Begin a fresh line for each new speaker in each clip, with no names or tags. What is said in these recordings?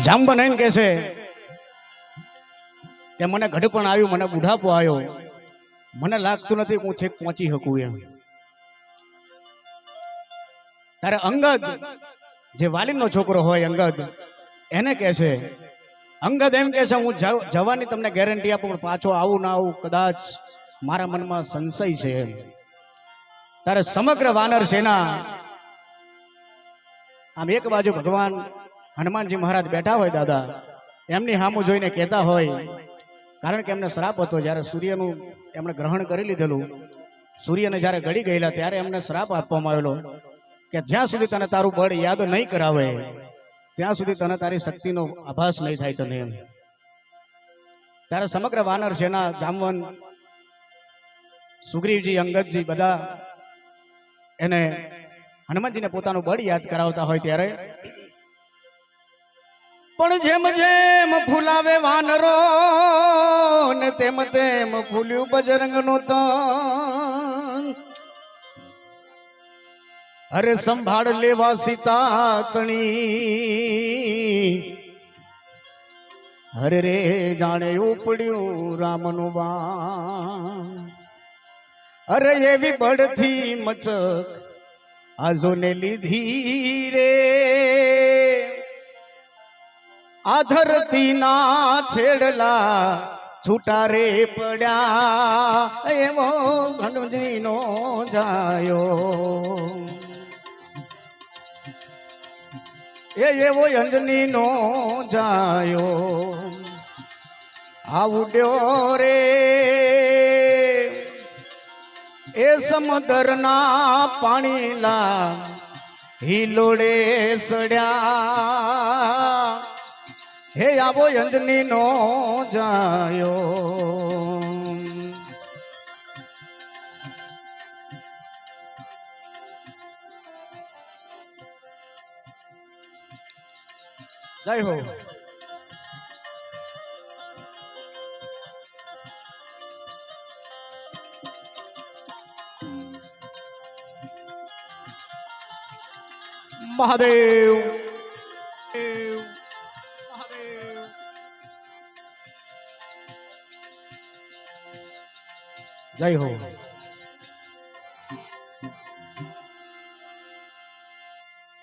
જાંબન એમ કે છે, કે મને ઘડપણ આવ્યું, મને બુઢાપો આવ્યો. મને લાગતું નથી હું છેક પહોંચી શકું એમ. ત્યારે અંગદ, જે વાલીનો છોકરો હોય અંગદ, એને કહે છે, અંગદ એમ કહે છે, હું જવ- જવાની તમને ગેરંટી આપું, પણ પાછો આવું ના આવું, કદાચ મારા મનમાં સંશય છે એમ. ત્યારે સમગ્ર વાનર સેના, આમ એક બાજુ ભગવાન હનુમાનજી મહારાજ બેઠા હોય દાદા. એમની સામું જોઈને કહેતા હોય, કારણ કે એમને શ્રાપ હતો જ્યારે સૂર્યનું એમણે ગ્રહણ કરી લીધેલું. સૂર્યને જ્યારે ગળી ગયેલા ત્યારે એમને શ્રાપ આપવામાં આવેલો કે જ્યાં સુધી તને તારું બળ યાદ નહીં કરાવે, ત્યાં સુધી તને તારી શક્તિનો આભાસ નહીં થાય તને એમ. ત્યારે સમગ્ર વાનર સેના, જામવન, સુગ્રીવજી, અંગદજી બધા એને હનુમાનજીને પોતાનું બળ યાદ કરાવતા હોય ત્યારે પણ જેમ જેમ ફૂલાવે વાનરો ને તેમ તેમ ફૂલ્યું બજરંગનું તન. અરે સંભાળ લેવા સીતા તણી હરે રે જાણે ઉપડ્યું રામનું બાણ. અરે એવી બળથી મચક આજો ને લીધી રે. આ ધરતીના છેડલા છૂટા રે પડ્યા. એવો ધનજીનો જાયો. એ એવો અંજનીનો જાયો. આવડ્યો રે. એ સમુદરના પાણીલા હિલોડે સડ્યા. હે આવો અંજની નો જાયો. જય હો. મહાદેવ. જય હો.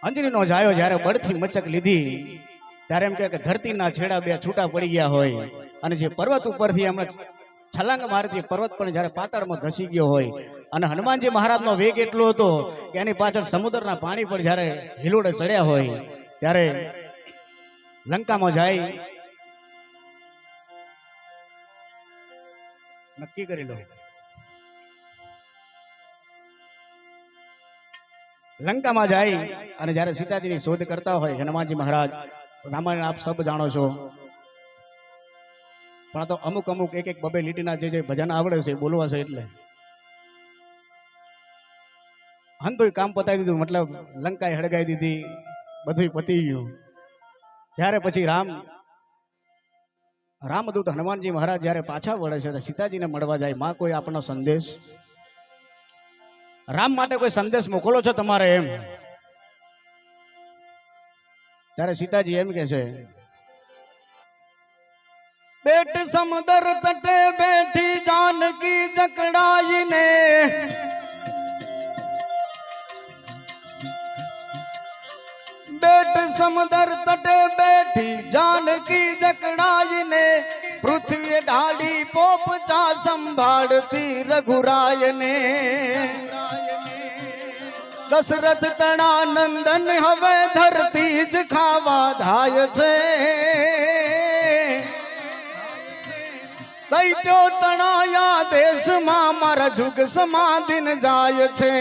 અંજની નો જાયો જ્યારે બળથી મચક લીધી, ત્યારે એમ કે ધરતીના છેડા બે છૂટા પડી ગયા હોય અને જે પર્વત ઉપરથી એમણે છલાંગ મારતી પર્વત પણ જ્યારે પાતાળમાં ધસી ગયો હોય અને હનુમાનજી મહારાજનો વેગ એટલો હતો કે એની પાછળ સમુદ્રના પાણી પર જ્યારે હિલોડે ચડ્યા હોય, ત્યારે લંકામાં જાય, નક્કી કરી લો. લંકામાં જાય અને જ્યારે સીતાજીની શોધ કરતા હોય, હનુમાનજી મહારાજ, રામાયણ આપ સબ જાણો છો. પણ તો અમુક અમુક એક એક બબે લીટીના જે જે ભજન આવડે છે બોલવા છે એટલે. હંતોય કામ પતાવી દીધું, મતલબ લંકાએ હળગાઈ દીધી બધું પતી ગયું. જ્યારે પછી રામ, રામદૂત હનુમાનજી મહારાજ જ્યારે પાછા વળે છે તો સીતાજીને મળવા જાય, માં કોઈ આપણો સંદેશ? રામ માટે કોઈ સંદેશ મોકલો છો તમારે એમ? ત્યારે સીતાજી એમ કે છે, બેટ સમુદર તટે બેઠી જાનકી જકડાઈને બેટ સમુદર તટે બેઠી જાનકી જકડાઈને પૃથ્વી ઢાળી પોપચા સંભાળતી રઘુરાયને. દશરથ તણા નંદન હવે ધરતી જ ખાવા ધાય છે. દૈત્યો તણાયા દેશમાં મારા જુગ સમાધિન જાય છે.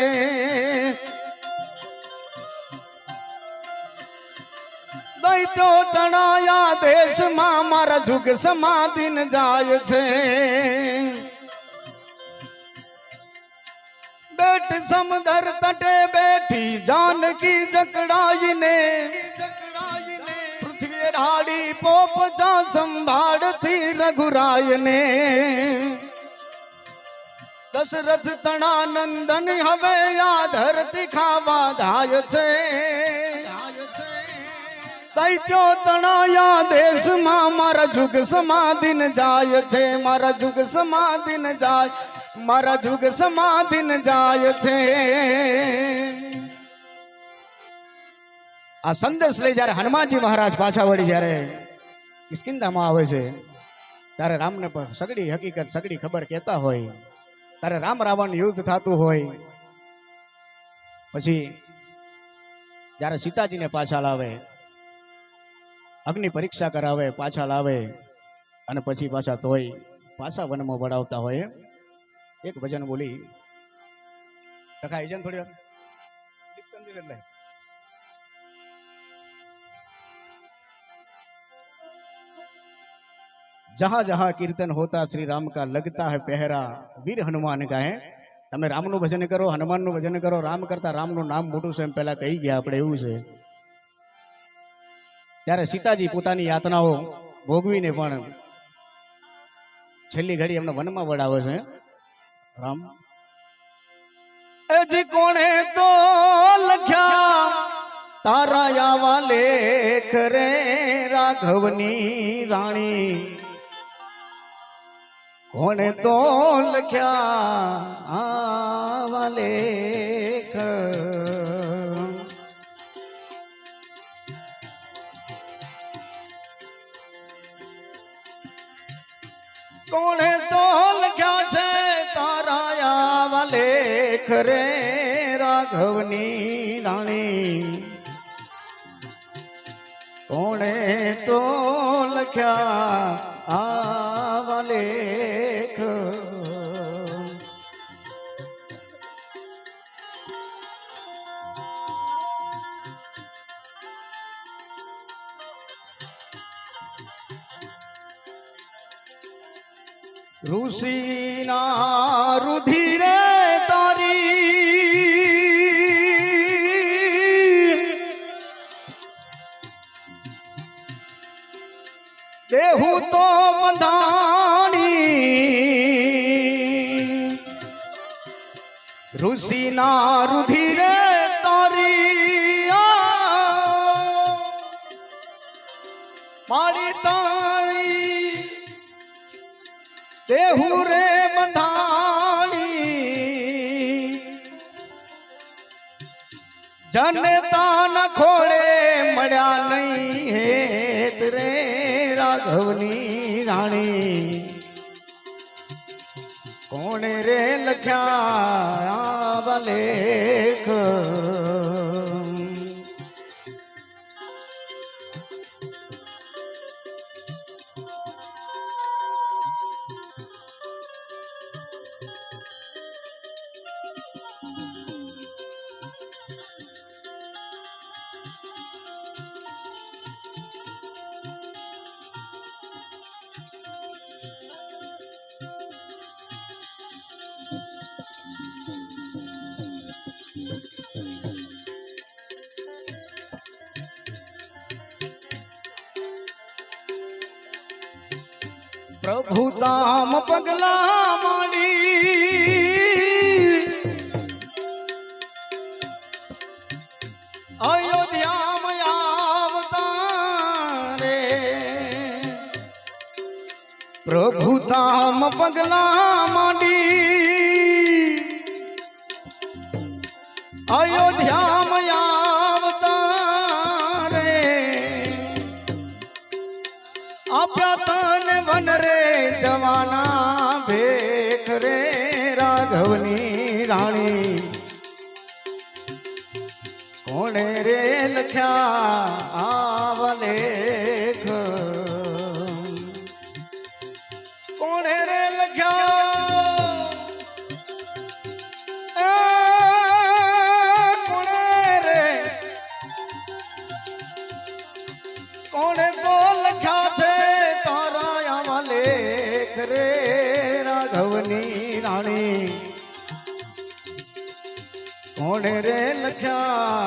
દૈત્યો તણાયા દેશમાં મારા જુગ સમાધિન જાય છે. બેટ સમદર તટે બેઠી જાનકી જકડાઈને પૃથ્વી ઢાળી પોપચા સંભાળતી રઘુરાયને દશરથ તણા નંદન હવે આ ધરતી ખાવા ધાય છે દૈત્યો તણાયા દેશમાં મારા જુગ સમાધિન જાય છે મારા જુગ સમાધિન જાય મારા જુગ સમાધિન જાય છે. આ સંદેશ લઈ જ્યારે હનુમાનજી મહારાજ પાછા વળી જ્યારે કિસ્કિંદામાં આવે છે, ત્યારે રામને સગડી, હકીકત સગડી ખબર કહેતા હોય. ત્યારે રામ રાવણ યુદ્ધ થતું હોય. પછી જ્યારે સીતાજીને પાછા લાવે, અગ્નિ પરીક્ષા કરાવે, પાછા લાવે, અને પછી પાછા તોય પાછા વનમાં વડાવતા હોય. એક ભજન બોલી, ટકા આવી જાય થોડી વાર. જહા જહા કીર્તન હોતા શ્રી રામ કા લગતા હે પહેરા, વીર હનુમાન કા તમે રામનું ભજન કરો, હનુમાનનું ભજન કરો, રામ કરતા રામનું નામ મોટું છે એમ પહેલા કહી ગયા આપણે, એવું છે. ત્યારે સીતાજી પોતાની યાતનાઓ ભોગવીને પણ છેલ્લી ઘડી એમને વનમાં વડાવે છે. રામ. હજી કોણે તો લખ્યા? તારા આવા લેખ રે રાઘવની રાણી. કોણે તો લખ્યા? આવા લેખ લેખ રે રાઘવની રાણી. કોણે તો લખ્યા આવા લેખ? ઋષિના રુધિરે દેહું તો બંધાણી ઋષિના રુધિરે તારી મારી તારી. દેહુ રે બંધાણી જનતા ન ખોળે મળ્યા નહીં હે રે. રાઘવની રાણી। કોણે રે લખ્યા લેખ? પ્રભુ તામ પગલા માંડી અયોધ્યામાં આવતા રે. પ્રભુ તામ પગલા માંડી અયોધ્યામાં રે રાઘવની રાણી? કોણે રે લખ્યા? આવા કોણે રે લખ્યા?